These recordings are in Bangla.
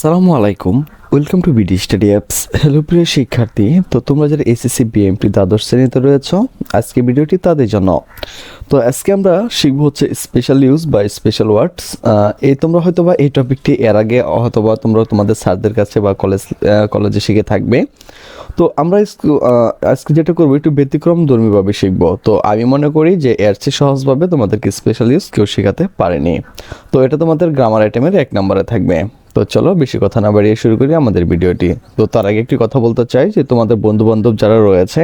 আসসালামু আলাইকুম। Welcome to BD study apps hello প্রিয় শিক্ষার্থী। তো তোমরা যারা এসএসসি বিএমপি দ্বাদশ শ্রেণীতে রয়েছ, আজকে ভিডিওটি তাদের জন্য। তো আজকে আমরা শিখব হচ্ছে স্পেশাল ইউজ বা স্পেশাল ওয়ার্ডস এই তোমরা হয়তো বা এই টপিকটি এর আগে হয়তো বা তোমরা তোমাদের স্যারদের কাছে বা কলেজ কলেজে শিখে থাকবে। তো আমরা আজকে যেটা করব, একটু ব্যতিক্রম ধর্মীভাবে শিখব। তো আমি মনে করি যে এর চেয়ে সহজভাবে তোমাদেরকে স্পেশাল ইউজ কেউ শেখাতে পারেনি। তো এটা তোমাদের গ্রামার আইটেমের এক নম্বরে থাকবে। তো চলো বেশি কথা না বাড়িয়ে শুরু করি আমাদের ভিডিওটি। তো তার আগে একটি কথা বলতে চাই যে তোমাদের বন্ধু বান্ধব যারা রয়েছে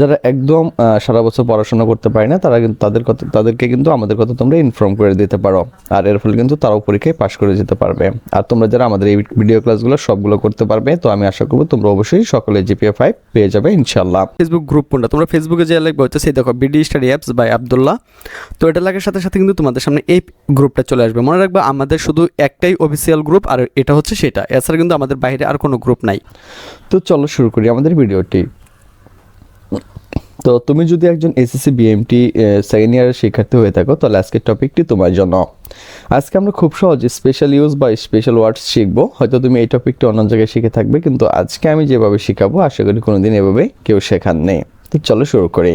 যারা একদম সারা বছর পড়াশোনা করতে পারে না তারা কিন্তু তাদের কথা তাদেরকে কিন্তু আমাদের কথা তোমরা ইনফর্ম করে দিতে পারো। আর এর ফলে কিন্তু তারাও পরীক্ষায় পাশ করে যেতে পারবে। আর তোমরা যারা আমাদের এই ভিডিও ক্লাসগুলো সবগুলো করতে পারবে তো আমি আশা করব তোমরা অবশ্যই সকলে জিপিএ ফাইভ পেয়ে যাবে ইনশাল্লাহ ফেসবুক গ্রুপ কোনটা? তোমরা ফেসবুকে যে লিখবে হচ্ছে সেই দেখো BD study apps by Abdullah তো এটা লাগার সাথে সাথে কিন্তু তোমাদের সামনে এই গ্রুপটা চলে আসবে। মনে রাখবে আমাদের শুধু একটাই অফিসিয়াল গ্রুপ আর এটা হচ্ছে সেটা। এছাড়া কিন্তু আমাদের বাইরে আর কোনো গ্রুপ নাই। তো চলো শুরু করি আমাদের ভিডিওটি তো তুমি যদি একজন এসএসসি বিএমটি সেকেন্ড ইয়ারের শিক্ষার্থী হয়ে থাকো, তাহলে আজকের টপিকটি তোমার জন্য। আজকে আমরা খুব সহজ স্পেশাল ইউজ বা স্পেশাল ওয়ার্ডস শিখব। হয়তো তুমি এই টপিকটি অন্য জায়গায় শিখে থাকবে, কিন্তু আজকে আমি যেভাবে শেখাবো, আশা করি কোনোদিন এভাবে কেউ শেখার নেই। তো চলো শুরু করি।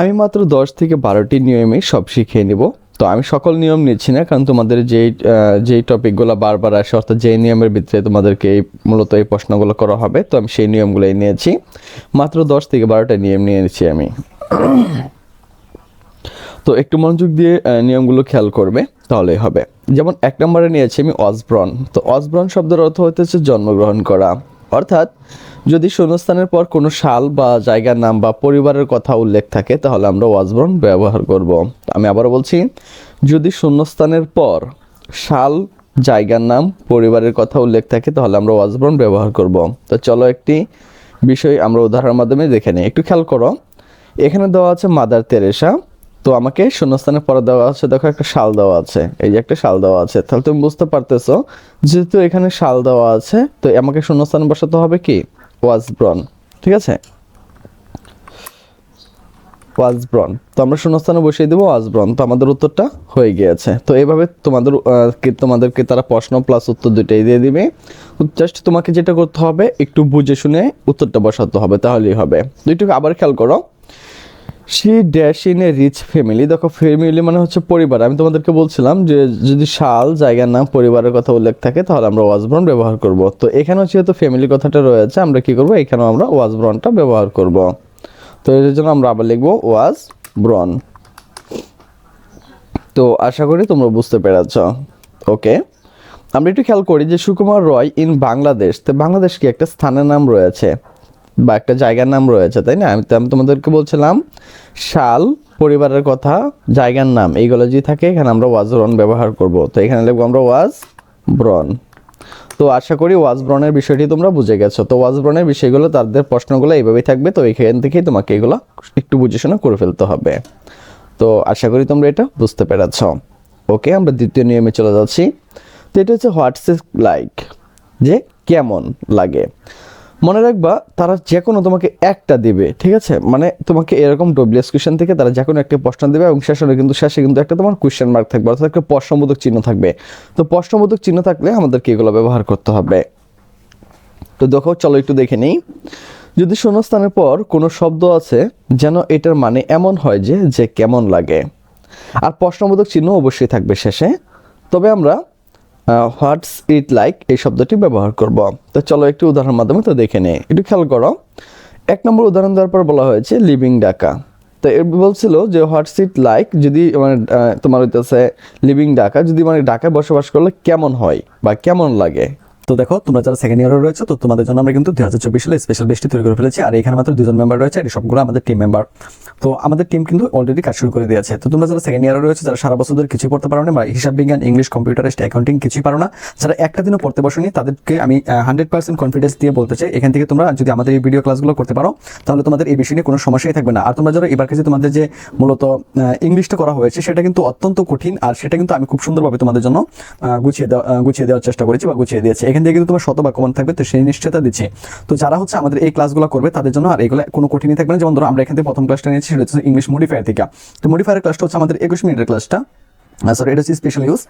আমি মাত্র দশ থেকে বারোটি নিয়মে সব শিখিয়ে নিব। তো আমি সকল নিয়ম নিচ্ছি না, কারণ তোমাদের যেই যেই টপিকগুলো বারবার আসে, অর্থাৎ যেই নিয়মের ভিতরে তোমাদেরকে এই মূলত এই প্রশ্নগুলো করা হবে, তো আমি সেই নিয়মগুলোই নিয়েছি। মাত্র দশ থেকে বারোটা নিয়ম নিয়েছি আমি। তো একটু মনোযোগ দিয়ে নিয়মগুলো খেয়াল করবে, তাহলেই হবে। যেমন এক নম্বরে নিয়েছি আমি অসব্রন তো অসব্রন শব্দের অর্থ হইতেছে জন্মগ্রহণ করা। অর্থাৎ যদি শূন্যস্থানের পর কোনো সাল বা জায়গার নাম বা পরিবারের কথা উল্লেখ থাকে, তাহলে আমরা ওয়াজব্রন ব্যবহার করব। আমি আবার বলছি, যদি শূন্যস্থানের পর সাল, জায়গার নাম, পরিবারের কথা উল্লেখ থাকে, তাহলে আমরা ওয়াজব্রন ব্যবহার করব। তো চলো একটি বিষয় আমরা উদাহরণের মাধ্যমে দেখে নিই। একটু খেয়াল করো, এখানে দেওয়া আছে মাদার তেরেসা। তো আমাকে শূন্যস্থানের পরে দেওয়া আছে, দেখো একটা শাল দেওয়া আছে। এই যে একটা শাল দেওয়া আছে। তাহলে তুমি বুঝতে পারতেছো, যেহেতু এখানে শাল দেওয়া আছে, তো আমাকে শূন্যস্থানে বসাতে হবে কি? ওয়াজব্রন ঠিক আছে? ওয়াজব্রন তো আমরা শূন্যস্থানে বসিয়ে দেবো ওয়াজব্রন তো আমাদের উত্তরটা হয়ে গিয়েছে। তো এভাবে তোমাদের তোমাদেরকে তারা প্রশ্ন প্লাস উত্তর দুইটাই দিয়ে দিবে। জাস্ট তোমাকে যেটা করতে হবে, একটু বুঝে শুনে উত্তরটা বসাতে হবে, তাহলেই হবে। দুইটুকু আবার খেয়াল করো। C dash in a rich family দেখো ফ্যামিলি মানে হচ্ছে পরিবার। আমি তোমাদেরকে বলছিলাম যে যদি শাল জায়গার নাম, পরিবারের কথা উল্লেখ থাকে, তাহলে আমরা ওয়াজব্রন ব্যবহার করব। তো এখানেও যেহেতু ফ্যামিলি কথাটা রয়েছে, আমরা কি করব? এখানেও আমরা ওয়াজব্রনটা ব্যবহার করব। তো এর জন্য আমরা আবার লিখব ওয়াজ ব্রন তো আশা করি তোমরা বুঝতে পেরেছ। ওকে? আমরা একটু খেয়াল করি যে সুকুমার রয় ইন বাংলাদেশ তো বাংলাদেশ কি একটা স্থানের নাম রয়েছে? বা একটা জায়গার নাম রয়েছে, তাই না? আমি তো, আমি তোমাদেরকে বলছিলাম, শাল, পরিবারের কথা, জায়গার নাম, এইগুলো যদি থাকে, এখানে আমরা ওয়াজ ব্রন ব্যবহার করব। তো এখানে লিখব আমরা ওয়াজ ব্রন তো আশা করি ওয়াজ ব্রনের বিষয়টি তোমরা বুঝে গেছো। তো ওয়াজ ব্রনের বিষয়গুলো, তাদের প্রশ্নগুলো এইভাবেই থাকবে, তো এখান থেকেই তোমাকে এগুলো একটু বুঝে শুনে করে ফেলতে হবে। তো আশা করি তোমরা এটা বুঝতে পেরেছ। ওকে, আমরা দ্বিতীয় নিয়মে চলে যাচ্ছি। তো এটা হচ্ছে হোয়াটসঅ্যাপ লাইক, যে কেমন লাগে। মনে রাখবা, তারা যে কোনো তোমাকে একটা দেবে, ঠিক আছে? মানে তোমাকে এরকম ডব্লিউএস কোয়েশ্চেন থেকে তারা যে কোনো একটা প্রশ্ন দেবে এবং শেষে কিন্তু শেষে কিন্তু একটা তোমার কোয়েশ্চেন মার্ক থাকবে, অর্থাৎ একটা প্রশ্নবোধক চিহ্ন থাকবে। তো প্রশ্নবোধক চিহ্ন থাকলে আমাদেরকে এগুলো ব্যবহার করতে হবে। তো দেখো, চলো একটু দেখে নিই। যদি শূন্যস্থানের পর কোনো শব্দ আছে, যেন এটার মানে এমন হয় যে যে কেমন লাগে। আর প্রশ্নবোধক চিহ্ন অবশ্যই থাকবে শেষে। তবে আমরা হোয়াটস ইট লাইক এই শব্দটি ব্যবহার করব। তো চলো একটি উদাহরণের মাধ্যমে তো দেখে নে একটু খেয়াল করো। এক নম্বর উদাহরণ দেওয়ার পর বলা হয়েছে লিভিং ডাকা তো এর বলছিল যে হোয়াটস ইট লাইক যদি মানে তোমার হইতেছে লিভিং ডাকা যদি মানে ঢাকায় বসবাস করলে কেমন হয় বা কেমন লাগে? তো দেখো, তোমরা যারা সেকেন্ড ইয়ারে রয়েছে, তো তোমাদের জন্য আমরা কিন্তু দুই হাজার চব্বিশ সালে স্পেশাল বেশটি তৈরি করে ফেলেছি। আর এখানে মাত্র দুজন মেম্বার রয়েছে, আর সবগুলো আমাদের টিম মেম্বার তো আমাদের টিম কিন্তু অলরেডি কাজ শুরু করে দিয়েছে। তো তোমরা যারা সেকেন্ড ইয়ারে রয়েছে, যারা সারা বছর ধরে কিছুই পড়তে পারো না বা হিসাব বিজ্ঞান ইংলিশ কম্পিউটারিস্ট অ্যাকাউন্টিং কিছুই পারো না, যারা একটা দিনও পড়তে বসনি, তাদেরকে আমি হান্ড্রেড পার্সেন্ট কনফিডেন্স দিয়ে বলতে চাই, এখান থেকে তোমরা যদি আমাদের এই ভিডিও ক্লাসগুলো করতে পারো, তাহলে তোমাদের এই বিষয় নিয়ে কোনো সমস্যাই থাকবে না। আর তোমরা যারা এবার কাছে তোমাদের যে মূলত ইংলিশটা করা হয়েছে, সেটা কিন্তু অত্যন্ত কঠিন, আর সেটা কিন্তু আমি খুব সুন্দরভাবে তোমাদের জন্য গুছিয়ে দেওয়া গুছিয়ে দেওয়ার চেষ্টা করেছি বা গুছিয়ে দিয়েছি। এখান থেকে কিন্তু তোমার শতভাগ কমন থাকবে, তো সেই নিশ্চয়তা দিচ্ছে। তো যারা হচ্ছে আমাদের এই ক্লাসগুলো করবে, তাদের জন্য আর এগুলো কোনো কঠিনই থাকবে না। যেমন ধরো, আমরা এখান থেকে প্রথম ক্লাসটা নিয়েছি, সেটা হচ্ছে ইংলিশ মডিফায়ার থেকে। তো মডিফায়ার ক্লাসটা হচ্ছে আমাদের একুশ মিনিটের ক্লাসটা সরি এটা হচ্ছে স্পেশাল ইউজ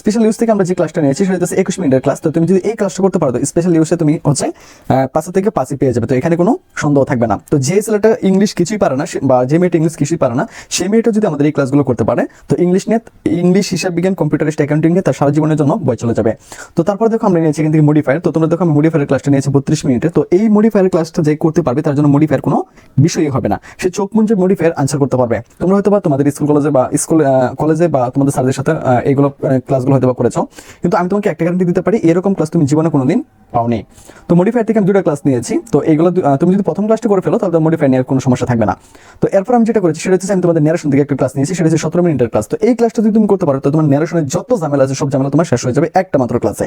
স্পেশাল ইউজ থেকে আমরা যে ক্লাসটা নিয়েছি, সেটা হচ্ছে একুশ মিনিটের ক্লাস তো তুমি যদি এই ক্লাসটা করতে পারো স্পেশাল ইউজে তুমি হচ্ছে পাঁচে থেকে পাঁচই পেয়ে যাবে। তো এখানে কোনো সন্দেহ থাকবে না। তো যে ছেলেটা ইংলিশ কিছুই পারে না বা যে মেয়েটা ইংলিশ কিছুই পারে না সেই মেয়েটা যদি আমাদের এই ক্লাসগুলো করতে পারে, তো ইংলিশ নিয়ে ইংলিশ হিসাব বিজ্ঞান কম্পিউটারিস্ট অ্যাকাউন্টিং নিয়ে তার সারা জীবনের জন্য বই চলে যাবে। তো তারপর দেখো আমরা নিয়েছি এখান থেকে মডিফায়ার তো তোমরা দেখো আমি মডিফায়ার ক্লাসটা নিয়েছি বত্রিশ মিনিটে। তো এই মডিফায়ার ক্লাসটা যে করতে পারবে, তার জন্য মডিফায়ার কোনো বিষয়ই হবে না। সে চোখ মুঞ্জে মডিফায়ার আনসার করতে পারবে। তোমরা হয়তো বা তোমাদের স্কুল কলেজে বা স্কুল কলেজে বা তোমাদের স্যারদের সাথে এইগুলো ক্লাসগুলো হয়তো বা করেছ। কিন্তু আমি তোমাকে একটা গ্যারান্টি দিতে পারি, এরকম ক্লাস তুমি জীবনে কোনোদিন পাওনি। তো মডিফাই থেকে আমি দুটো ক্লাস নিয়েছি। তো এইগুলো তুমি যদি প্রথম ক্লাসটা করে ফেলো, তাহলে মডিফাই নেওয়ার কোনো সমস্যা থাকবে না। তো এরপর আমি যেটা করেছি, সেটা হচ্ছে আমি তোমাদের ন্যারেশন থেকে একটা ক্লাস নিয়েছি, সেটা হচ্ছে সতেরো মিনিটের ক্লাস তো এই ক্লাসটা যদি তুমি করতে পারো, তো তোমার ন্যারেশনের যত ঝামেলা আছে, সব ঝামেলা তোমার শেষ হয়ে যাবে একটা মাত্র ক্লাসে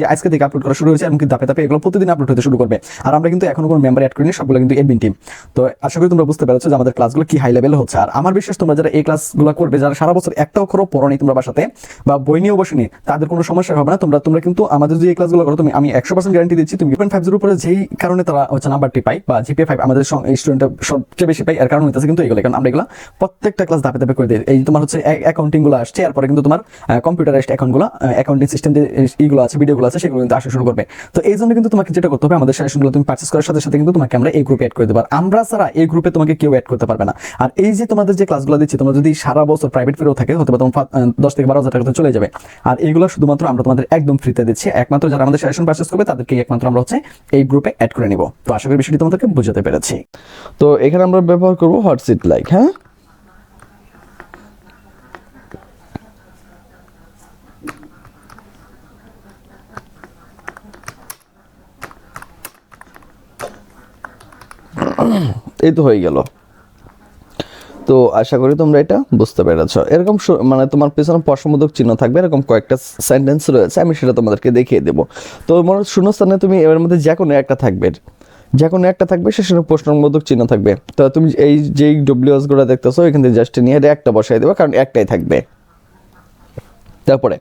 যে আজকে থেকে আপলোড করা শুরু হয়েছে এমনকি ধাপে ধাপে এগুলো প্রতিদিন আপলোড হতে শুরু করবে। আর আমরা কিন্তু এখনও কোনো মেম্বার অ্যাড করিনি, সবগুলো কিন্তু এডমিন টিম তো আশা করি তোমরা বুঝতে পেরেছ যে আমাদের ক্লাসগুলো কি হাই লেভেল হচ্ছে। আর আমার বিশ্বাস তোমরা যারা এই ক্লাসগুলো করবে, যারা সারা বছর একটা অক্ষরও পড়নি তোমরা বাসাতে বা বই নিয়েও বসেনি, তাদের কোনো সমস্যা হবে না। তোমরা তোমরা কিন্তু আমাদের যে এই ক্লাসগুলো করো, তুমি, আমি একশো পার্সেন্ট গ্যারান্টি দিচ্ছি, তুমি পয়েন্ট ফাইভ জিরো উপরে যেই কারণে তারা হচ্ছে নাম্বারটি পাই বা জিপিএ ফাইভ আমাদের স্টুডেন্ট সবচেয়ে বেশি পাই এর কারণ হইতেছে কিন্তু এগুলো। কারণ আমরা এগুলো প্রত্যেকটা ক্লাস ধাপে ধাপে করে দিই। এই তোমার হচ্ছে অ্যাকাউন্টিংগুলো আসছে, এরপরে কিন্তু তোমার কম্পিউটারাইজড অ্যাকাউন্টগুলো অ্যাকাউন্টিং সিস্টেম যে ইগুলো আছে ভিডিওগুলো আছে সেগুলো কিন্তু আসা শুরু করবে। তো এই জন্য কিন্তু তোমাকে যেটা করতে হবে, আমাদের সেশনগুলো তুমি পার্চেস করার সাথে সাথে কিন্তু তোমাকে আমরা এই গ্রুপে অ্যাড করে দেবো। আমরা ছাড়া এই গ্রুপে তোমাকে কেউ অ্যাড করতে পারবে না। আর এই যে তোমাদের যে ক্লাসগুলো দিচ্ছি, তোমরা যদি সারা বছর প্রাইভেট ফিরেও থাকে হতে পারে তোমার দশ থেকে বারো হাজার টাকা চলে যাবে। আর এইগুলো শুধুমাত্র আমরা তোমাদের একদম ফ্রিতে দিচ্ছি। একমাত্র যারা আমাদের সেশন পার্চেস করবে তাদেরকে একমাত্র আমরা হচ্ছে এই গ্রুপে অ্যাড করে নিব। তো আশা করি বিষয়টি তোমাদেরকে বুঝাতে পেরেছি। তো এখানে আমরা ব্যবহার করব হোয়াটসঅ্যাপ লাইক হ্যাঁ? এই তো হয়ে গেল। তো আশা করি তোমরা এটা বুঝতে পেরেছ। এরকম মানে তোমার পেছনে প্রশ্নবোধক চিহ্ন থাকবে, এরকম কয়েকটা সেন্টেন্স রয়েছে, আমি সেটা তোমাদেরকে দেখিয়ে দেবো। তো মনে শূন্যস্থানে তুমি এর মধ্যে যে কোনো একটা থাকবে, যে কোনো একটা থাকবে সেখানে প্রশ্নবোধক চিহ্ন থাকবে। তো তুমি এই যেই ডব্লিউএসগুলো দেখতেছো, এখান থেকে জাস্ট নিয়ে একটা বসাই দেবে, কারণ একটাই থাকবে। তারপরে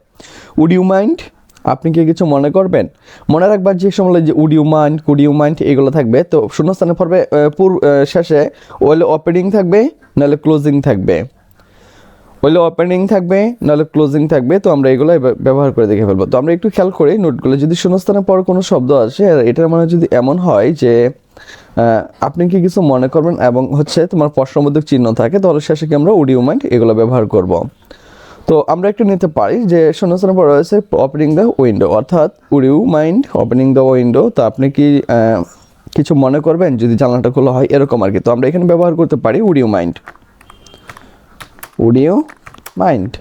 উড ইউ মাইন্ড আপনি কি কিছু মনে করবেন? মনে রাখবার যে সময় যে would you mind could you mind এগুলো থাকবে। তো শূন্যস্থানে পড়বে আহ, পুর শেষে ওইলে ওপেনিং থাকবে নাহলে ক্লোজিং থাকবে। ওইলে ওপেনিং থাকবে নাহলে ক্লোজিং থাকবে। তো আমরা এগুলো ব্যবহার করে দেখে ফেলব। তো আমরা একটু খেয়াল করি নোটগুলো। যদি শূন্যস্থানের পর কোনো শব্দ আসে আর এটার মানে যদি এমন হয় যে আপনি কি কিছু মনে করবেন এবং হচ্ছে তোমার প্রশ্নবোধক চিহ্ন থাকে তাহলে শেষে কি আমরা উডিও মাইন্ড এগুলো ব্যবহার করব। তো আমরা একটু নিতে পারি যে শূন্যস্থানের পর রয়েছে ওপেনিং দ্য উইন্ডো অর্থাৎ would you mind opening the window তো আপনি কি কিছু মনে করবেন যদি জানলাটা খোলা হয়? এরকম আর কি। তো আমরা এখানে ব্যবহার করতে পারি উডিও মাইন্ড উডিও মাইন্ড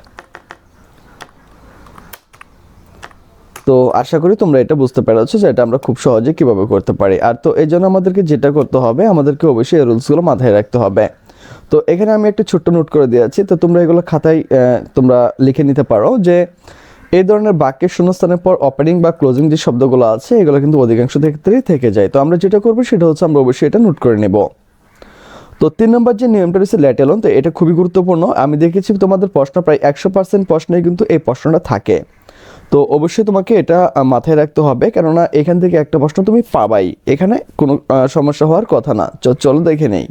তো আশা করি তোমরা এটা বুঝতে পেরেছ যে এটা আমরা খুব সহজে কীভাবে করতে পারি। আর তো এই জন্য আমাদেরকে যেটা করতে হবে, আমাদেরকে অবশ্যই রুলসগুলো মাথায় রাখতে হবে। তো এখানে আমি একটা ছোট্ট নোট করে দিয়েছি তো তোমরা এগুলো খাতায় তোমরা লিখে নিতে পারো যে এই ধরনের বাক্যের শূন্যস্থানের পর ওপেনিং বা ক্লোজিং যে শব্দগুলো আছে, এগুলো কিন্তু অধিকাংশ ক্ষেত্রেই থেকে যায়। তো আমরা যেটা করব সেটা হচ্ছে আমরা অবশ্যই এটা নোট করে নেব। তো তিন নম্বর যে নিয়মটা রয়েছে ল্যাটেলন, তো এটা খুবই গুরুত্বপূর্ণ। আমি দেখেছি তোমাদের প্রশ্ন প্রায় একশো পার্সেন্ট প্রশ্নে কিন্তু এই প্রশ্নটা থাকে। তো অবশ্যই তোমাকে এটা মাথায় রাখতে হবে। কেননা এখান থেকে একটা প্রশ্ন তুমি পাবাই। এখানে কোনো সমস্যা হওয়ার কথা না। চলো দেখে নেই।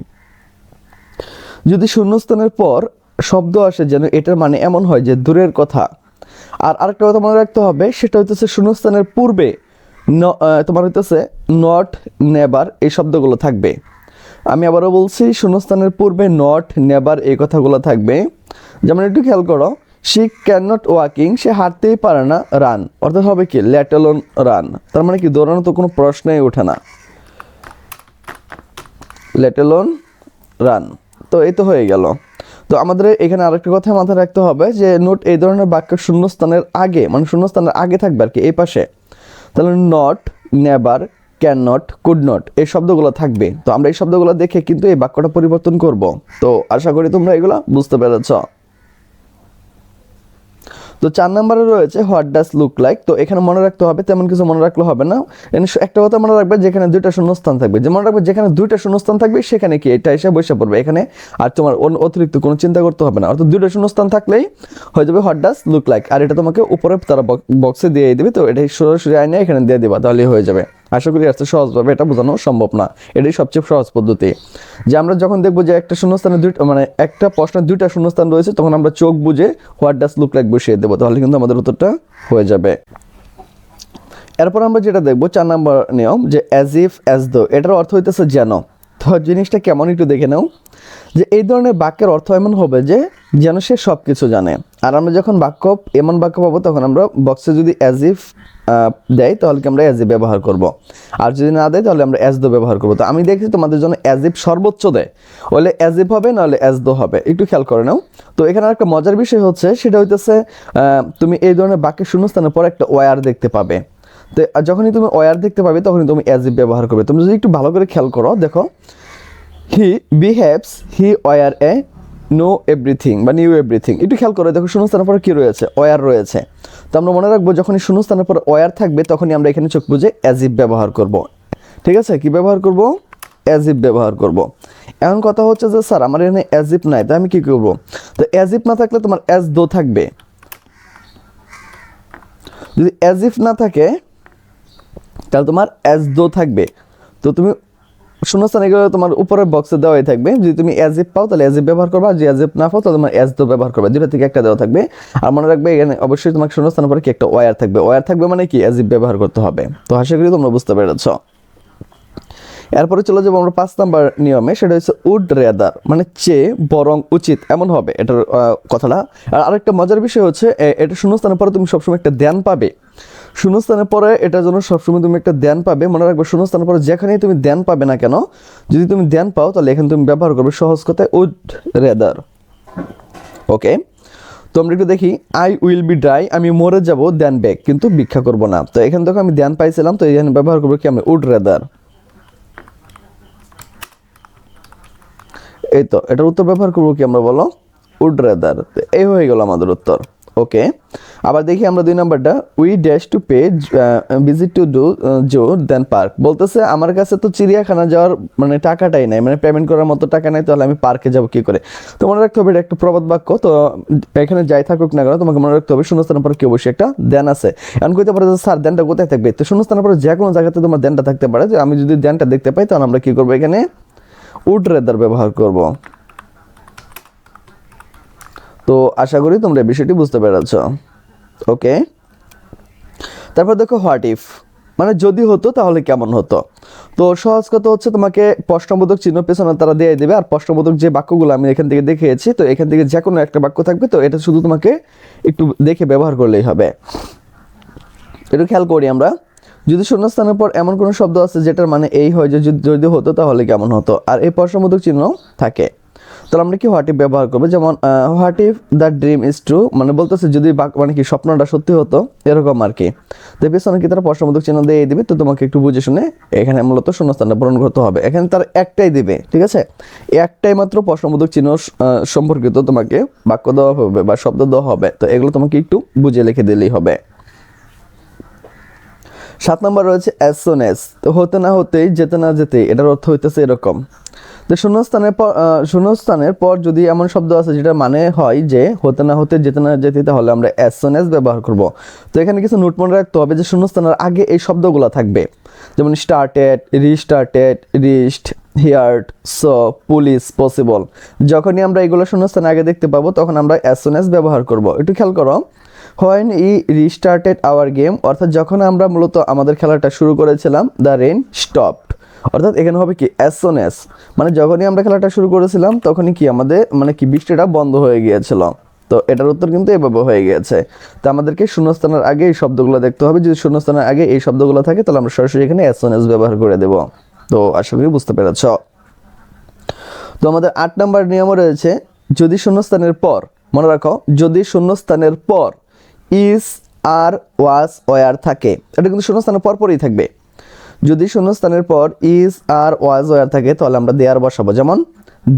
যদি শূন্যস্থানের পর শব্দ আসে যেন এটার মানে এমন হয় যে দূরের কথা। আর আরেকটা কথা মনে রাখতে হবে, সেটা হইতেছে শূন্যস্থানের পূর্বে ন- তোমার হইতেছে নট নেবার এই শব্দগুলো থাকবে। আমি আবারও বলছি, শূন্যস্থানের পূর্বে নট নেবার এই কথাগুলো থাকবে। যেমন একটু খেয়াল করো শি ক্যান নট ওয়াকিং সে হাঁটতেই পারে না রান অর্থাৎ হবে কি ল্যাটেলন রান তার মানে কি দৌড়ানো তো কোনো প্রশ্নই ওঠে না। ল্যাটেলন রান তো এই তো হয়ে গেল। তো আমাদের এখানে আরেকটা কথা মাথায় রাখতে হবে যে, নোট এই ধরনের বাক্য শূন্যস্থানের আগে মানে শূন্যস্থানের আগে থাকবে আর কি, এই পাশে। তাহলে not never can not could not এই শব্দগুলো থাকবে। তো আমরা এই শব্দগুলো দেখে কিন্তু এই বাক্যটা পরিবর্তন করব। তো আশা করি তোমরা এগুলো বুঝতে পেরেছ। তো চার নম্বরে রয়েছে হোয়াট ডাস লুক লাইক। তো এখানে মনে রাখতে হবে, তেমন কিছু মনে রাখলে হবে না। একটা কথা মনে রাখবে, যেখানে দুইটা শূন্যস্থান থাকবে। যে মনে রাখবে যেখানে দুইটা শূন্যস্থান থাকবে, সেখানে কি এটা এসে বসে পড়বে এখানে। আর তোমার অতিরিক্ত কোনো চিন্তা করতে হবে না। অর্থাৎ দুইটা শূন্যস্থান থাকলেই হয়ে যাবে হোয়াট ডাস লুক লাইক। আর এটা তোমাকে উপরে তারা বক্সে দিয়ে দিবে, তো এটাই সরাসরি আইনে এখানে দিয়ে দেবা, তাহলেই হয়ে যাবে। আশা করি এত সহজভাবে এটা বোঝানো সম্ভব না। এটাই সবচেয়ে সহজ পদ্ধতি। যে আমরা যখন দেখব যে একটা শূন্যস্থানে দুইটা মানে একটা প্রশ্নের দুইটা শূন্যস্থান রয়েছে, তখন আমরা চোখ বুঝে হোয়াট ডাস লুক লাইক বসিয়ে দেবো, তাহলে কিন্তু আমাদের উত্তরটা হয়ে যাবে। এরপর আমরা যেটা দেখব, চার নম্বর নিয়ম, যে অ্যাজ ইফ অ্যাজ দো এটার অর্থ হইতেছে যেন। তো জিনিসটা কেমন একটু দেখে নাও। যে এই ধরনের বাক্যের অর্থ এমন হবে যে যেন সে সব কিছু জানে। আর আমরা যখন বাক্য, এমন বাক্য পাবো, তখন আমরা বক্সে যদি অ্যাজ ইফ দেয়, তাহলে কি আমরা অ্যাজ ব্যবহার করব। আর যদি না দেয়, তাহলে আমরা অ্যাজ দো ব্যবহার করব। তো আমি দেখছি তোমাদের জন্য অ্যাজ ইফ সর্বোচ্চ দেয়। হলে অ্যাজ ইফ হবে, নাহলে অ্যাজ দো হবে। একটু খেয়াল করে নাও। তো এখানে একটা মজার বিষয় হচ্ছে, সেটা হইতেছে তুমি এই ধরনের বাক্যের শূন্যস্থানের পর একটা ওয়ার দেখতে পাবে। তো যখনই তুমি ওয়ার দেখতে পাবে, তখনই তুমি অ্যাজ ইফ ব্যবহার করবে। তুমি যদি একটু ভালো করে খেয়াল করো, দেখো। He behaves he were a know everything বা নিউ এভরিথিং একটু খেয়াল করে, দেখো শূন্যস্থানের পরে কি রয়েছে? ওয়ার রয়েছে। তো আমরা মনে রাখব যখনই শূন্যস্থানের পর ওয়ার থাকবে, তখনই আমরা এখানে চোখ বুঝে অ্যাজ ইফ ব্যবহার করব। ঠিক আছে? কি ব্যবহার করব? অ্যাজ ইফ ব্যবহার করব। এখন কথা হচ্ছে যে, স্যার, আমার এখানে অ্যাজ ইফ নাই, তো আমি কি করব? তো অ্যাজ ইফ না থাকলে তোমার অ্যাজ দো থাকবে। যদি অ্যাজ ইফ না থাকে, তাহলে তোমার অ্যাজ দো থাকবে। তো তুমি শূন্যস্থান এগুলো তোমার উপরের বক্সে দেওয়াই থাকবে। যদি তুমি অ্যাজ ইফ পাও, তাহলে অ্যাজ ব্যবহার করবে। যদি অ্যাজ ইফ না পাও, তাহলে তোমার অ্যাজ দো ব্যবহার করবে। দুটো থেকে একটা দেওয়া থাকবে। আর মনে রাখবে, এখানে অবশ্যই তোমার শূন্যস্থানের পরে কি একটা ওয়ার থাকবে। ওয়ার থাকবে মানে কি? অ্যাজ ব্যবহার করতে হবে। তো আশা করি তোমরা বুঝতে পেরেছ। এরপরে চলে যাব আমরা পাঁচ নাম্বার নিয়মে। সেটা হচ্ছে উড রেদার মানে চেয়ে বরং উচিত। এমন হবে, এটার কথাটা। আর আরেকটা মজার বিষয় হচ্ছে এটা শূন্যস্থানের পরে তুমি সবসময় একটা ধ্যান পাবে। শূন্যস্থানের পরে এটার জন্য সবসময় তুমি একটা ধ্যান পাবে। মনে রাখবে, শূন্যস্থানের পরে যেখানেই তুমি ধ্যান পাবে না কেন, যদি তুমি ধ্যান পাও, তাহলে এখানে তুমি ব্যবহার করবে সহজ কথায় উড রেদার। ওকে? তো আমরা একটু দেখি, আই উইল বি ড্রাই, আমি মরে যাব ধ্যান ব্যাক, কিন্তু ভিক্ষা করব না। তো এখানে দেখো আমি ধ্যান পাইছিলাম, তো এখানে ব্যবহার করব কি আমি উড রেদার। এই তো, এটার উত্তর ব্যবহার করব কি আমরা বলো? Would rather. এই হয়ে গেল আমাদের উত্তর। ওকে আবার দেখি আমরা দুই নাম্বারটা। We dash to pay visit to the zoo than park বলতেছে, আমার কাছে তো চিড়িয়াখানা যাওয়ার মানে টাকাটাই নাই। মানে পেমেন্ট করার মতো টাকা নাই, তাহলে আমি পার্কে যাব কি করে? তো মনে রাখতে হবে এটা একটা প্রবাদ বাক্য। তো এখানে যাই থাকুক না কেন, তোমাকে মনে রাখতে হবে, শূন্যস্থানের পরে কি অবশ্যই একটা দেন আছে। এখন কইতে পারে যে, স্যার দেনটা কোথায় থাকবে? তো শূন্যস্থানের পরে যে কোনো জায়গাতে তোমার দেনটা থাকতে পারে। যে আমি যদি দেনটা দেখতে পাই, তাহলে আমরা কি করব এখানে? উড রেদার ব্যবহার করব। তো আশা করি তোমরা বিষয়টি বুঝতে পেরেছ। ওকে? তারপর দেখো হোয়াট ইফ মানে যদি হতো তাহলে কেমন হতো? তো সহজ কথা হচ্ছে তোমাকে প্রশ্নবোধক চিহ্ন পেছনে তারা দিয়ে দেবে আর প্রশ্নবোধক যে বাক্যগুলো আমি এখান থেকে দেখিয়েছি, তো এখান থেকে যে কোনো একটা বাক্য থাকবে, তো এটা শুধু তোমাকে একটু দেখে ব্যবহার করলেই হবে। একটু খেয়াল করি আমরা। যদি শূন্যস্থানের পর এমন কোনো শব্দ আছে যেটার মানে এই হয় যে যদি হতো তাহলে কেমন হতো? আর এই প্রশ্নবোধক চিহ্ন থাকে। তাহলে আমরা কি হোয়াট ইফ ব্যবহার করব? যেমন what if the dream is true মানে বলতেছে, যদি মানে কি স্বপ্নটা সত্যি হতো, এরকম আর কি তো পেছনে কি তারা প্রশ্নবোধক চিহ্ন দিয়ে দিবে? তো তোমাকে একটু বুঝে শুনে এখানে মূলত শূন্যস্থানটা পূরণ করতে হবে। এখানে তার একটাই দিবে, ঠিক আছে? একটাই মাত্র প্রশ্নবোধক চিহ্ন সম্পর্কিত তোমাকে বাক্য দেওয়া হবে বা শব্দ দেওয়া হবে। তো এগুলো তোমাকে একটু বুঝে লিখে দিলেই হবে। সাত নম্বর রয়েছে অ্যাজ সোন এস তো হতে না হতেই, যেতে না যেতেই, এটার অর্থ হইতেছে এরকম। তো শূন্যস্থানের পর শূন্যস্থানের পর যদি এমন শব্দ আছে যেটা মানে হয় যে হতে না হতে, যেতে না যেতে তাহলে আমরা অ্যাজ সোন এস ব্যবহার করব। তো এখানে কিছু নোট মনে রাখতে হবে যে শূন্যস্থানের আগে এই শব্দগুলো থাকবে। যেমন স্টার্টেড রিস্টার্টেড রিস্ট হিয়ার্ট সো পুলিশ পসিবল যখনই আমরা এগুলো শূন্যস্থানে আগে দেখতে পাবো, তখন আমরা অ্যাসোনেস ব্যবহার করব। একটু খেয়াল করো। When we restarted our game অর্থাৎ যখন আমরা মূলত আমাদের খেলাটা শুরু করেছিলাম দ্য রেন স্টপড অর্থাৎ এখানে হবে কি? অ্যাজ সোন এস মানে যখনই আমরা খেলাটা শুরু করেছিলাম, তখনই কি আমাদের মানে কি বৃষ্টিটা বন্ধ হয়ে গিয়েছিল। তো এটার উত্তর কিন্তু এভাবে হয়ে গিয়েছে। তো আমাদেরকে শূন্যস্থানের আগে এই শব্দগুলো দেখতে হবে। যদি শূন্যস্থানের আগে এই শব্দগুলো থাকে, তাহলে আমরা সরাসরি এখানে এস ব্যবহার করে দেব। তো আশা করি বুঝতে পেরেছ। তো আমাদের আট নম্বর নিয়ম রয়েছে, যদি শূন্যস্থানের পর, মনে রাখো, যদি শূন্যস্থানের পর ইস আর ওয়াস ওয়ার থাকে। এটা কিন্তু শূন্যস্থানের পর পরই থাকবে। যদি শূন্যস্থানের পর ইজ, আর, ওয়াজ, ওয়ার থাকে, তাহলে আমরা দেয়ার বসাবো। যেমন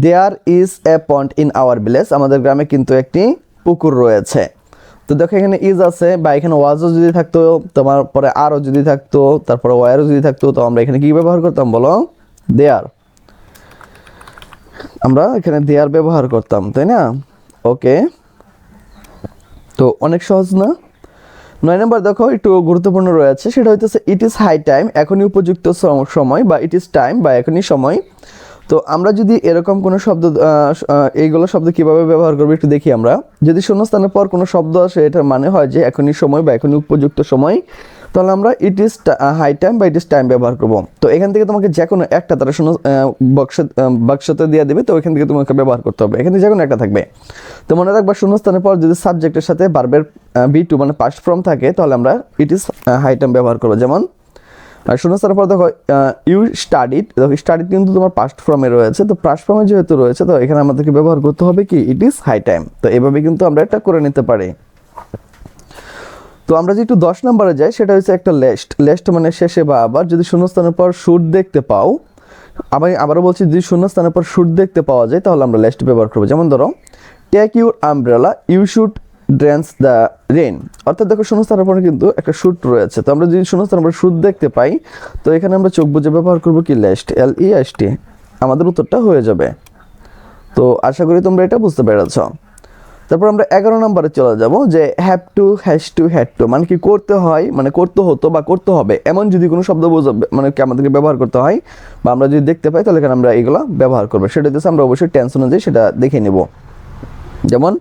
there is a pond in our village আমাদের গ্রামে কিন্তু একটি পুকুর রয়েছে। তো দেখো এখানে ইজ আছে, বা এখানে ওয়াজও যদি থাকতো, তোমার পরে আরও যদি থাকতো, তারপরে ওয়ারও যদি থাকতো, তো আমরা এখানে কী ব্যবহার করতাম বলো? দেয়ার আমরা এখানে দেয়ার ব্যবহার করতাম, তাই না? ওকে তো অনেক সহজ না? নয় নম্বর দেখো, একটু গুরুত্বপূর্ণ রয়েছে, সেটা হইতেছে ইট ইজ হাই টাইম এখনই উপযুক্ত সম- সময়, বা ইট ইজ টাইম বা এখনই সময়। তো আমরা যদি এরকম কোনো শব্দ এইগুলো শব্দ কীভাবে ব্যবহার করব একটু দেখি আমরা। যদি শূন্যস্থানের পর কোনো শব্দ আসে, এটার মানে হয় যে এখনই সময়, বা এখনই উপযুক্ত সময়। তাহলে আমরা ইট ইজ হাই টাইম বা ইট ইজ টাইম ব্যবহার করব। তো এখান থেকে তোমাকে যে কোনো একটা তারা শূন্য বক্স বাক্সতে দিয়ে দেবে, তো এখান থেকে তোমাকে ব্যবহার করতে হবে। এখানে যে কোনো একটা থাকবে। তো মনে রাখবা শূন্যস্থানের পর যদি সাবজেক্টের সাথে বার্বের বি টু মানে পাস্ট ফর্ম থাকে, তাহলে আমরা ইট ইজ হাই টাইম ব্যবহার করব। যেমন আর শূন্যস্থানের পর দেখো ইউ স্টাডিড দেখো স্টাডিড কিন্তু তোমার পাস্ট ফর্মে রয়েছে, তো পাস্ট ফর্মে যেহেতু রয়েছে, তো এখানে আমাদেরকে ব্যবহার করতে হবে কি ইট ইজ হাই টাইম তো এভাবে কিন্তু আমরা এটা করে নিতে পারি। তো আমরা যে একটু দশ নম্বরে যাই, সেটা হচ্ছে একটা লেস্ট লেস্ট মানে শেষে বা আবার যদি শূন্যস্থানের পর শুট দেখতে পাও আবার আবারও বলছি যদি শূন্যস্থানের পর শুট দেখতে পাওয়া যায়, তাহলে আমরা লেস্ট ব্যবহার করব। যেমন ধরো take your umbrella you should drains the rain অর্থাৎ দেখো শূন্যস্থানের পরে কিন্তু একটা শুট রয়েছে। তো আমরা যদি শূন্যস্থানের পর শুট দেখতে পাই, তো এখানে আমরা চোখ বুঝে ব্যবহার করব কি লেস্ট এল ই এস টি আমাদের উত্তরটা হয়ে যাবে। তো আশা করি তোমরা এটা বুঝতে পেরেছ। তারপর আমরা এগারো নম্বরে চলে যাব যে have to has to had to মানে কি করতে হয় মানে করতে হতো বা করতে হবে, এমন যদি কোনো শব্দ বোঝাবে মানে কি আমাদেরকে ব্যবহার করতে হয়, বা আমরা যদি দেখতে পাই, তাহলে এখানে আমরা এগুলো ব্যবহার করব। সেটা হচ্ছে আমরা অবশ্যই টেন্স অনুযায়ী সেটা দেখে নেব। যেমন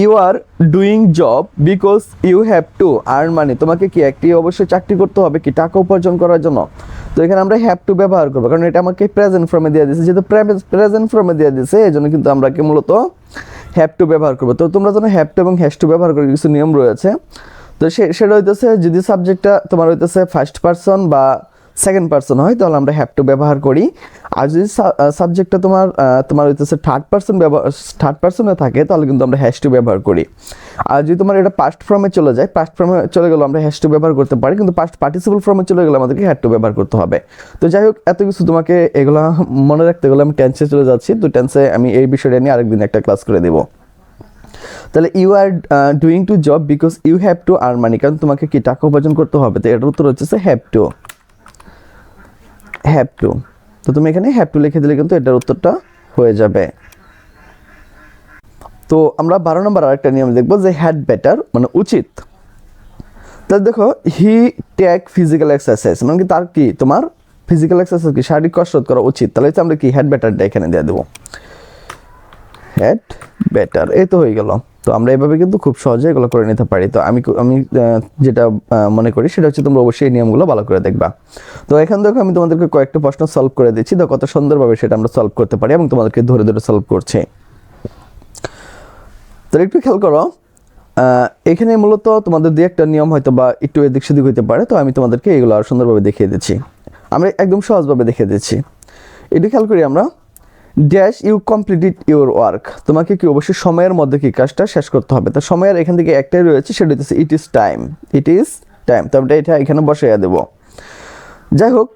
you are doing job because you have to earn money তোমাকে কি একটি অবশ্যই চাকরি করতে হবে কি টাকা উপার্জন করার জন্য? তো এখানে আমরা হ্যাভ টু ব্যবহার করব, কারণ এটা আমাকে প্রেজেন্ট ফর্মে দিয়ে দিয়েছে। যেহেতু প্রেজেন্ট ফর্মে দিয়ে দিয়েছে এই জন্য কিন্তু আমরা কি মূলত হ্যাভ টু ব্যবহার করবে। তো তোমরা যেন হ্যাপ টু এবং হ্যাশ টু ব্যবহার করে কিছু নিয়ম রয়েছে। তো সে, সেটা হইতেছে যদি সাবজেক্টটা তোমার হইতেছে ফার্স্ট পার্সন বা সেকেন্ড পার্সন হয়, তাহলে আমরা হ্যাভ টু ব্যবহার করি। আর যদি সাবজেক্টটা তোমার তোমার হইতেছে থার্ড পার্সন ব্যবহার থার্ড পার্সনে থাকে, তাহলে কিন্তু আমরা হ্যাশ টু ব্যবহার করি। আর যদি তোমার এটা পাস্ট ফর্মে চলে যায় পাস্ট ফর্মে চলে গেলে আমরা হ্যাশ টু ব্যবহার করতে পারি, কিন্তু পাস্ট পার্টিসিপল ফর্মে চলে গেলে আমাদেরকে হ্যাড টু ব্যবহার করতে হবে। তো যাই হোক, এত কিছু তোমাকে এগুলো মনে রাখতে গেলে আমি টেন্সে চলে যাচ্ছি, তো টেন্সে আমি এই বিষয়টা নিয়ে আরেকদিন একটা ক্লাস করে দেবো। তাহলে you are doing to job because you have to earn money কারণ তোমাকে কি টাকা উপার্জন করতে হবে? তো এটার উত্তর হচ্ছে হ্যাভ টু হ্যাভ টু তো তুমি এখানে হ্যাভ টু লিখে দিলে কিন্তু এটার উত্তরটা হয়ে যাবে। তো আমরা বারো নম্বর আরেকটা নিয়ম দেখব যে হ্যাড বেটার মানে উচিত। তাহলে দেখো হি ট্যাক ফিজিক্যাল এক্সারসাইজ মানে কি তার কি? তোমার ফিজিক্যাল এক্সারসাইজ কি? শারীরিক কসরত করা উচিত। তাহলে আমরা কি হ্যাড বেটারটা এখানে দিয়ে দেবো। হ্যাড বেটার এই তো হয়ে গেল। তো আমরা এভাবে কিন্তু খুব সহজে এগুলো করে নিতে পারি। তো আমি আমি যেটা মনে করি সেটা হচ্ছে তোমরা অবশ্যই এই নিয়মগুলো ভালো করে দেখবা। তো এখান থেকে আমি তোমাদেরকে কয়েকটা প্রশ্ন সলভ করে দিচ্ছি। তো কত সুন্দরভাবে সেটা আমরা সলভ করতে পারি এবং তোমাদেরকে ধরে ধরে সলভ করছি। তো একটু খেয়াল করো এখানে মূলত তোমাদের দিয়ে একটা নিয়ম হয়তো বা একটু এদিক সেদিক হইতে পারে। তো আমি তোমাদেরকে এগুলো সুন্দরভাবে দেখিয়ে দিচ্ছি। আমরা একদম সহজভাবে দেখিয়ে দিচ্ছি। একটু খেয়াল করি আমরা। Dash you completed your work তোমাকে কি অবশ্যই সময়ের মধ্যে কি কাজটা শেষ করতে হবে? তো সময়ের এখান থেকে একটাই রয়েছে, সেটা হচ্ছে it is time it is time তো আমরা এটা এখানে বসাইয়া দেবো। যাই হোক,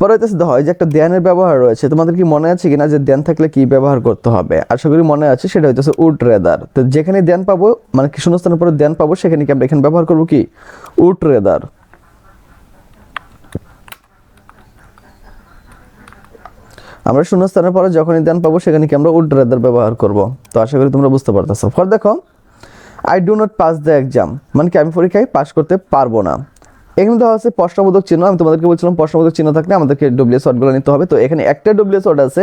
পরে হইতেছে হয় যে একটা ধ্যানের ব্যবহার রয়েছে, তোমাদের কি মনে আছে কিনা যে ধ্যান থাকলে কি ব্যবহার করতে হবে? আশা করি মনে আছে, সেটা হইতেছে উড রেদার তো যেখানে ধ্যান পাবো মানে কি শূন্যস্থানের পরে ধ্যান পাবো, সেখানে কি আমরা এখানে ব্যবহার করব কি? উড রেদার আমরা শূন্যস্থানের পরে যখনই ধ্যান পাবো, সেখানে কি আমরা উড রেদার ব্যবহার করব? তো আশা করি তোমরা বুঝতে পারতেছো। ফর দেখো I do not pass the exam মানে কি, আমি পরীক্ষায় পাস করতে পারব না। এখানে দেওয়া আছে প্রশ্নবোধক চিহ্ন। আমি তোমাদেরকে বলছিলাম, প্রশ্নবোধক চিহ্ন থাকলে আমাদেরকে ডব্লিউএস ওয়ার্ডগুলো নিতে হবে। তো এখানে একটা ডব্লিউএস ওয়ার্ড আছে,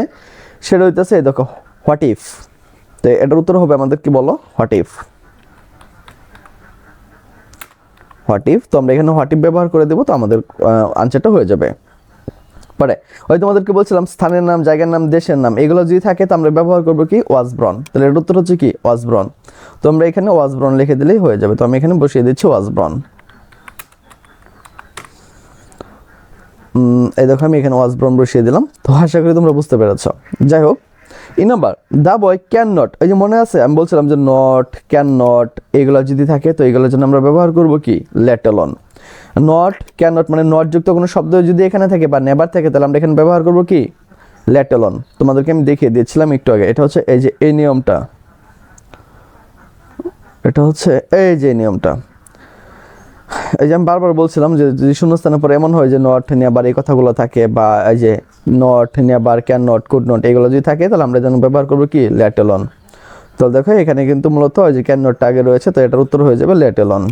সেটা হইতেছে, এই দেখো হোয়াট ইফ তো এটার উত্তর হবে আমাদের কি বলো? হোয়াট ইফ হোয়াট ইফ তো আমরা এখানে হোয়াট ইফ ব্যবহার করে দেবো, তো আমাদের আনসারটা হয়ে যাবে। পরে। ওই তোমাদেরকে বলছিলাম, স্থানের নাম, জায়গার নাম, দেশের নাম, এগুলো যদি থাকে, তো আমরা ব্যবহার করব কি? ওয়াজব্রন তাহলে এর উত্তর হচ্ছে কি? ওয়াজব্রন তো আমরা এখানে ওয়াজব্রন লিখে দিলেই হয়ে যাবে। তো আমি এখানে বসিয়ে দিচ্ছি ওয়াজব্রন এই দেখো, আমি এখানে ওয়াজব্রন বসিয়ে দিলাম। তো আশা করি তোমরা বুঝতে পেরেছ। যাই হোক E number, the boy can not এই যে মনে আছে, আমি বলছিলাম যে নট ক্যান নট এগুলো যদি থাকে, তো এগুলোর জন্য আমরা ব্যবহার করব কি? লেটলন। নট ক্যান নট মানে নট যুক্ত কোনো শব্দ যদি এখানে থাকে বা নেবার থাকে, তাহলে আমরা এখানে ব্যবহার করব কি? লেটলন। তোমাদেরকে আমি দেখিয়ে দিয়েছিলাম একটু আগে। এটা হচ্ছে এই যে এই নিয়মটা। এটা হচ্ছে এই যে নিয়মটা। এই যে আমি বারবার বলছিলাম যে যদি শূন্যস্থানের পরে এমন হয় যে নট নেবার এই কথাগুলো থাকে বা এই যে নট নেবার ক্যান নট কুড নট এগুলো যদি থাকে, তাহলে আমরা যেন ব্যবহার করব কি? ল্যাটেলন তো দেখো, এখানে কিন্তু মূলত ওই যে ক্যান নটটা আগে রয়েছে, তো এটার উত্তর হয়ে যাবে ল্যাটেলন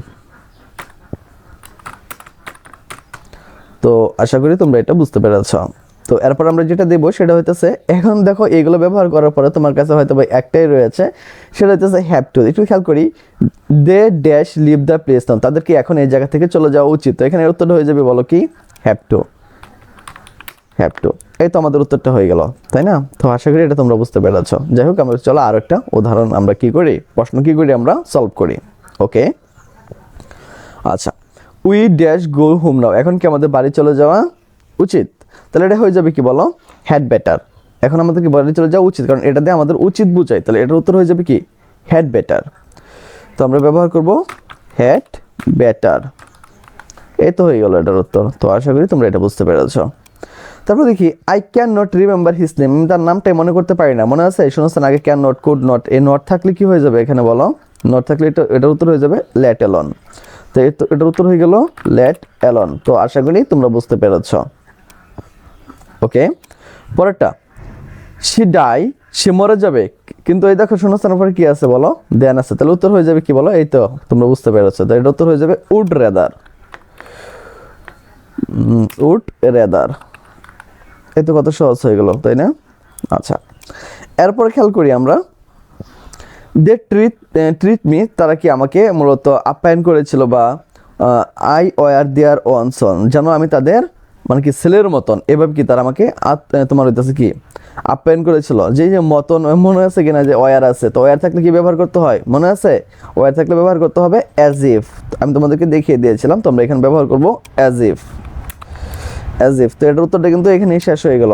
তো আশা করি তোমরা এটা বুঝতে পেরেছ। তো এরপর আমরা যেটা দেবো সেটা হইতেছে, এখন দেখো এগুলো ব্যবহার করার পরে তোমার কাছে হয়তো বা একটাই রয়েছে, সেটা হইতেছে হ্যাপ টু একটু খেয়াল করি, they dash leave the place now তাদেরকে এখন এই জায়গা থেকে চলে যাওয়া উচিত? তো এখানে উত্তরটা হয়ে যাবে বলো কি? Have to. Have to. এই তো আমাদের উত্তরটা হয়ে গেল, তাই না? তো আশা করি এটা তোমরা বুঝতে পেরেছ। যাই হোক, আমরা চলো আরও একটা উদাহরণ আমরা কি করি? প্রশ্ন কি করি আমরা? সলভ করি। ওকে? আচ্ছা। We dash go home now এখন কি আমাদের বাড়ি চলে যাওয়া উচিত? তাহলে এটা হয়ে যাবে কি বলো? হ্যাড বেটার এখন আমাদেরকে বাড়ি চলে যাওয়া উচিত? কারণ এটা দিয়ে আমাদের উচিত বুঝাই। তাহলে এটার উত্তর হয়ে যাবে কি? হ্যাড বেটার তো আমরা ব্যবহার করব হ্যাড বেটার এই তো হয়ে গেল এটার উত্তর। তো আশা করি তোমরা এটা বুঝতে পেরেছ। তারপর দেখি I can not remember his name তার নামটাই মনে করতে পারি না। মনে আছে? শুনছেন আগে ক্যান নট কুড নট এই নট থাকলে কি হয়ে যাবে এখানে বলো? নট থাকলে এটা, এটার উত্তর হয়ে যাবে ল্যাট এলন তো এটার উত্তর হয়ে গেল লেট অ্যালন তো আশা করি তোমরা বুঝতে পেরেছ। ওকে পরেরটা সে ডাই সে মরে যাবে। কিন্তু এই দেখো শূন্যস্থানের পরে কি আছে বলো? দেন আছে। তাহলে উত্তর হয়ে যাবে কি বলো? এই তো, তোমরা বুঝতে পেরেছ। তো এটা উত্তর হয়ে যাবে উড রেদার উড রেদার এই তো কত সহজ হয়ে গেল, তাই না? আচ্ছা। এরপরে খেয়াল করি আমরা দে ট্রিট ট্রিট মি তারা কি আমাকে মূলত আপ্যায়ন করেছিল বা I were their own son যেন আমি তাদের মানে কি ছেলের মতন, এভাবে কি তারা আমাকে তোমার হইতেছে কি, আপ্যায়ন করেছিল। যে যে মতন, মনে আছে কিনা যে ওয়ার আছে, তো ওয়ার থাকলে কি ব্যবহার করতে হয়? মনে আছে? ওয়ার থাকলে ব্যবহার করতে হবে অ্যাজ ইফ আমি তোমাদেরকে দেখিয়ে দিয়েছিলাম তোমরা এখানে ব্যবহার করব অ্যাজ ইফ অ্যাজ ইফ তো এটার উত্তরটা কিন্তু এখানেই শেষ হয়ে গেল।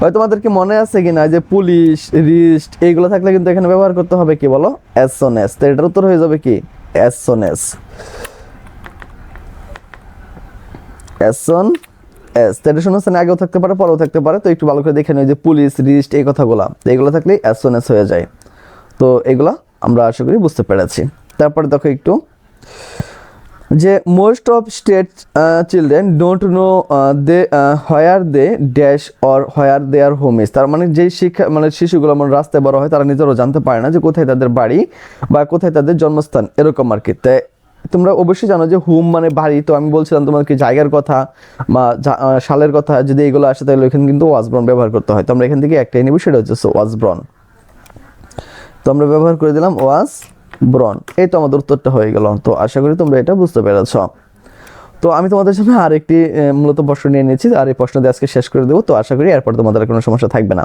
হয় তোমাদেরকে মনে আছে কিনা যে পুলিশ, রিস্ট এইগুলো থাকলে কিন্তু এখানে ব্যবহার করতে হবে কি বলো? অ্যাজ সোন এস তো এটার উত্তর হয়ে যাবে কি? As soon as as soon as এটা শুনেছেন আগেও থাকতে পারে, পরেও থাকতে পারে। তো একটু ভালো করে দেখে নিই যে পুলিশ, রিস্ট, এই কথাগুলো। তো এগুলো থাকলে অ্যাজ হয়ে যায়। তো এগুলা আমরা আশা করি বুঝতে পেরেছি। তারপরে দেখো একটু। যে most of state children don't know they where they dash or where are home is তার মানে যেই শিক্ষা মানে শিশুগুলো মানে রাস্তায় বড় হয়, তারা নিজেরও জানতে পারে না যে কোথায় তাদের বাড়ি বা কোথায় তাদের জন্মস্থান, এরকম আর কি। তাই তোমরা অবশ্যই জানো যে হোম মানে বাড়ি। তো আমি বলছিলাম তোমাকে জায়গার কথা বা সালের কথা, যদি এগুলো আসে তাহলে এখানে কিন্তু ওয়াজব্রন ব্যবহার করতে হয়। তো আমরা এখান থেকে একটাই নিব, সেটা হচ্ছে ওয়াজব্রন তো আমরা ব্যবহার করে দিলাম ওয়াজ ব্রন এই তো আমাদের উত্তরটা হয়ে গেল তো আশা করি তোমরা এটা বুঝতে পেরেছ। তো আমি তোমাদের জন্য আরেকটি আহ, মূলত প্রশ্ন নিয়ে নিয়েছি আর এই প্রশ্ন দিয়ে আজকে শেষ করে দেবো তো আশা করি এরপর তোমাদের কোনো সমস্যা থাকবে না।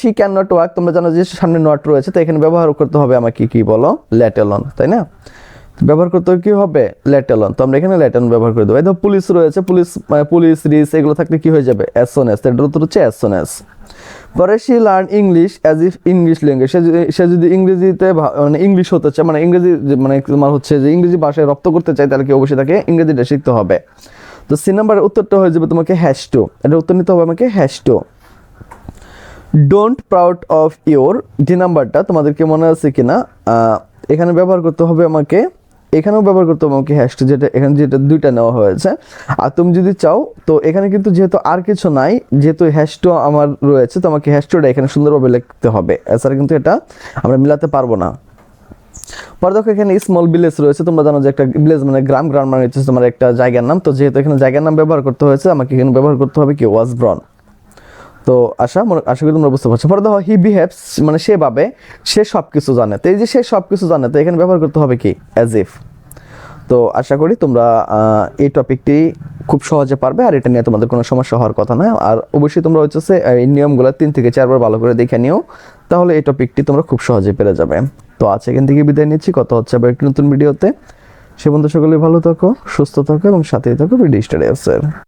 শি ক্যান নট ওয়ার্ক তোমরা জানো যে সামনে নট রয়েছে তো এখানে ব্যবহার করতে হবে আমাকে কি বলো? ল্যাটেলন তাই না? ব্যবহার করতে কি হবে? ল্যাটেলন তো আমরা এখানে ল্যাটেলন ব্যবহার করে দেবো। এই পুলিশ রয়েছে পুলিশ মানে পুলিশ রিস এগুলো থাকলে কি হয়ে যাবে? অ্যাজ সোন এস এটার উত্তর হচ্ছে অ্যাজ সোন এস পরে সে learn English as if English language সে যদি ইংরেজিতে মানে ইংলিশ হতে চায় মানে ইংরেজি মানে তোমার হচ্ছে যে ইংরেজি ভাষায় রপ্ত করতে চায়, তাহলে কি অবশ্যই তাকে ইংরেজিটা শিখতে হবে। তো সি নাম্বারের উত্তরটা হয়ে যাবে তোমাকে হ্যাশ টু এটা উত্তর নিতে হবে আমাকে has to don't proud of your D নাম্বারটা তোমাদেরকে মনে আছে কিনা এখানে ব্যবহার করতে হবে আমাকে এখানেও ব্যবহার করতে হবে আমাকে হ্যাশটু যেটা এখানে যেটা দুইটা নেওয়া হয়েছে। আর তুমি যদি চাও, তো এখানে কিন্তু যেহেতু আর কিছু নাই, যেহেতু হ্যাশটু আমার রয়েছে, তো আমাকে হ্যাশটুটা এখানে সুন্দরভাবে লিখতে হবে। এছাড়া কিন্তু এটা আমরা মিলাতে পারব না। পরে দেখো এখানে স্মল ভিলেজ রয়েছে, তোমরা জানো যে একটা ভিলেজ মানে গ্রাম গ্রাম মানে হচ্ছে তোমার একটা জায়গার নাম। তো যেহেতু এখানে জায়গার নাম ব্যবহার করতে হয়েছে, আমাকে এখানে ব্যবহার করতে হবে কি ওয়াজ ব্রন তো আশা মনে- আশা করি তোমরা বুঝতে পারছ। পরে দেখো হি বিহেভস মানে সে ভাবে, সে সব কিছু জানে। তো এই যে সে সব কিছু জানে, তো এখানে ব্যবহার করতে হবে কি? অ্যাজ ইফ তো আশা করি তোমরা এই টপিকটি খুব সহজে পারবে, আর এটা নিয়ে তোমাদের কোনো সমস্যা হওয়ার কথা নয়। আর অবশ্যই তোমরা হচ্ছে এই নিয়মগুলো তিন থেকে চারবার ভালো করে দেখে নিও, তাহলে এই টপিকটি তোমরা খুব সহজে পেরে যাবে। তো আজ এখান থেকে বিদায় নিচ্ছি, কথা হচ্ছে আবার একটি নতুন ভিডিওতে। সে বন্ধু সকলে ভালো থাকো, সুস্থ থাকো, এবং সাথেই থাকো বিডি স্টাডি